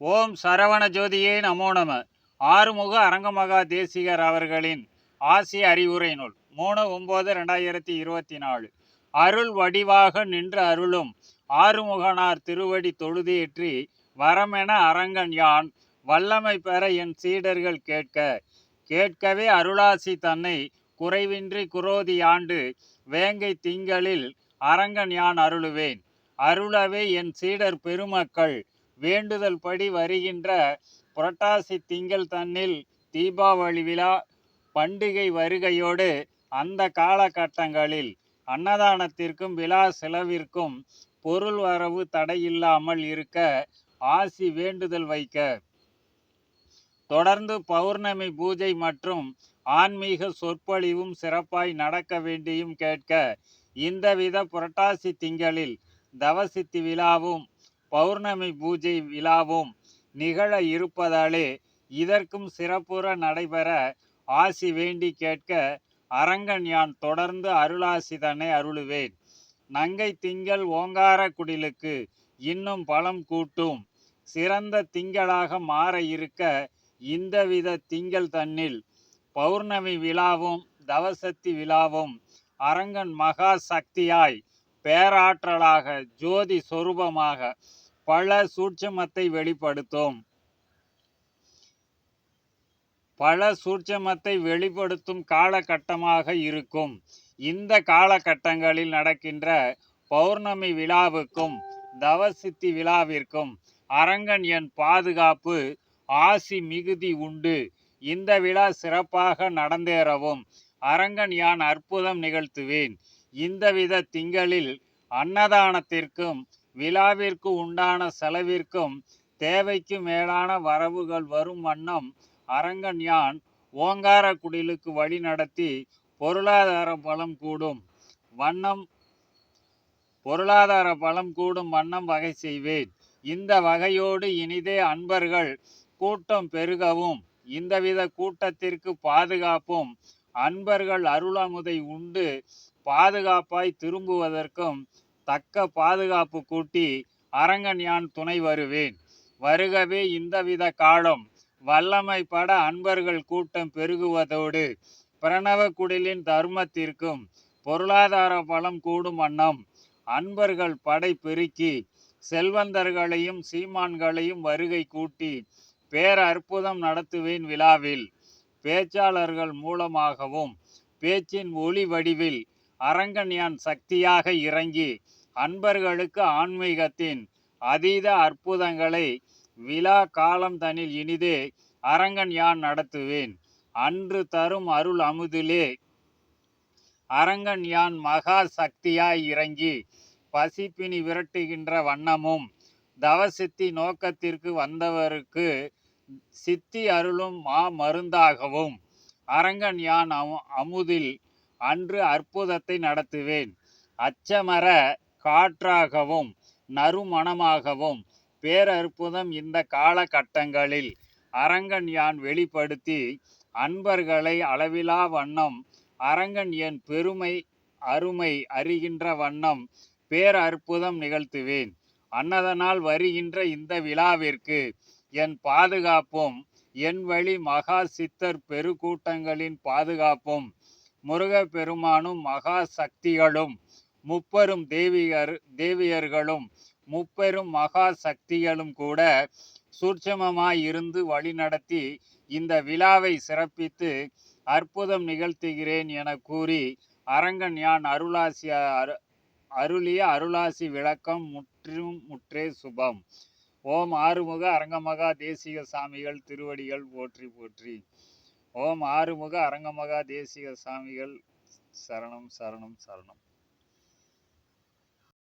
ஓம் சரவண ஜோதியே நமோ நம. ஆறுமுக அரங்கமகா தேசிகர் அவர்களின் ஆசிய அறிவுரை நூல் மூணு ஒம்பது ரெண்டாயிரத்தி இருபத்தி நாலு அருள் வடிவாக நின்று அருளும் ஆறுமுகனார் திருவடி தொழுதியற்றி வரமென அரங்கன் யான் வல்லமை பெற என் சீடர்கள் கேட்க. கேட்கவே அருளாசி தன்னை குறைவின்றி குரோதி ஆண்டு வேங்கை திங்களில் அரங்கன் யான் அருளுவேன். அருளவே என் சீடர் பெருமக்கள் வேண்டுதல் படி வருகின்ற புரட்டாசி திங்கள் தன்னில் தீபாவளி விழா பண்டிகை வருகையோடு அந்த காலகட்டங்களில் அன்னதானத்திற்கும் விழா செலவிற்கும் பொருள் வரவு தடையில்லாமல் இருக்க ஆசி வேண்டுதல் வைக்க. தொடர்ந்து பௌர்ணமி பூஜை மற்றும் ஆன்மீக சொற்பொழிவும் சிறப்பாய் நடக்க வேண்டியும் கேட்க இந்தவித புரட்டாசி திங்களில் தவசித்தி விழாவும் பௌர்ணமி பூஜை விழாவும் நிகழ இருப்பதாலே இதற்கும் சிறப்புற நடைபெற ஆசி வேண்டி கேட்க அரங்கன் யான் தொடர்ந்து அருளாசிதனை அருளுவேன். நங்கை திங்கள் ஓங்கார குடிலுக்கு இன்னும் பலம் கூட்டும். சிறந்த திங்களாக மாற இருக்க இந்தவித திங்கள் தன்னில் பௌர்ணமி விழாவும் தவசக்தி விழாவும் அரங்கன் மகா சக்தியாய் பேராற்றலாக ஜோதி சொரூபமாக பல சூட்சமத்தை வெளிப்படுத்தும். பல சூட்சமத்தை வெளிப்படுத்தும் காலகட்டமாக இருக்கும். இந்த காலகட்டங்களில் நடக்கின்ற பௌர்ணமி விழாவுக்கும் தவசித்தி விழாவிற்கும் அரங்கன் என் பாதுகாப்பு ஆசி மிகுதி உண்டு. இந்த விழா சிறப்பாக நடந்தேறவும் அரங்கன் யான் அற்புதம் நிகழ்த்துவேன். இந்தவித திங்களில் அன்னதானத்திற்கும் விழாவிற்கு உண்டான செலவிற்கும் தேவைக்கு மேலான வரவுகள் வரும் வண்ணம் அரங்கன் யான் ஓங்கார குடிலுக்கு வழி நடத்தி பொருளாதார பலம் கூடும் வண்ணம் பொருளாதார பலம் கூடும் வண்ணம் வகை செய்வேன். இந்த வகையோடு இனிதே அன்பர்கள் கூட்டம் பெருகவும் இந்தவித கூட்டத்திற்கு பாதுகாப்பும் அன்பர்கள் அருளமுதை உண்டு. பாதுகாப்பாய் திரும்புவதற்கும் தக்க பாதுகாப்பு கூட்டி அரங்கன் யான் துணை வருவேன். வருகவே இந்தவித காலம் வல்லமை பட அன்பர்கள் கூட்டம் பெருகுவதோடு பிரணவ குடிலின் தர்மத்திற்கும் பொருளாதார பலம் கூடும் வண்ணம் அன்பர்கள் படை பெருக்கி செல்வந்தர்களையும் சீமான்களையும் வருகை கூட்டி பேர் அற்புதம் நடத்துவேன் விழாவில். பேச்சாளர்கள் மூலமாகவும் பேச்சின் ஒளி வடிவில் அரங்கன்யான் சக்தியாக இறங்கி அன்பர்களுக்கு ஆன்மீகத்தின் அதீத அற்புதங்களை விழா காலம் தனில் இனிதே அரங்கன் யான் நடத்துவேன். அன்று தரும் அருள் அமுதிலே அரங்கன் யான் மகா சக்தியாய் இறங்கி பசிப்பினி விரட்டுகின்ற வண்ணமும் தவசித்தி நோக்கத்திற்கு வந்தவருக்கு சித்தி அருளும் மா மருந்தாகவும் அரங்கன் யான் அமுதில் அன்று அற்புதத்தை நடத்துவேன். அச்சமர காற்றாகவும் நறுமணமாகவும் பேரற்புதம் இந்த காலகட்டங்களில் அரங்கன் யான் வெளிப்படுத்தி அன்பர்களை அளவிலா வண்ணம் அரங்கன் என் பெருமை அருமை அறிகின்ற வண்ணம் பேர் அற்புதம் நிகழ்த்துவேன். அன்னதனால் வருகின்ற இந்த விழாவிற்கு என் பாதுகாப்பும் என் வழி மகா சித்தர் பெருக்கூட்டங்களின் பாதுகாப்பும் முருக பெருமானும் மகா சக்திகளும் முப்பெரும் தேவியர் தேவியர்களும் முப்பெரும் மகா சக்திகளும் கூட சூட்சமமாய் இருந்து வழிநடத்தி இந்த விழாவை சிறப்பித்து அற்புதம் நிகழ்த்துகிறேன் என கூறி அரங்கன் யான் அருளாசி அருளிய அருளாசி விளக்கம் முற்றும் முற்றே சுபம். ஓம் ஆறுமுக அரங்கமகா தேசிக சாமிகள் திருவடிகள் போற்றி போற்றி. ஓம் ஆறுமுக அரங்கமகா தேசிக சாமிகள் சரணம் சரணம் சரணம்.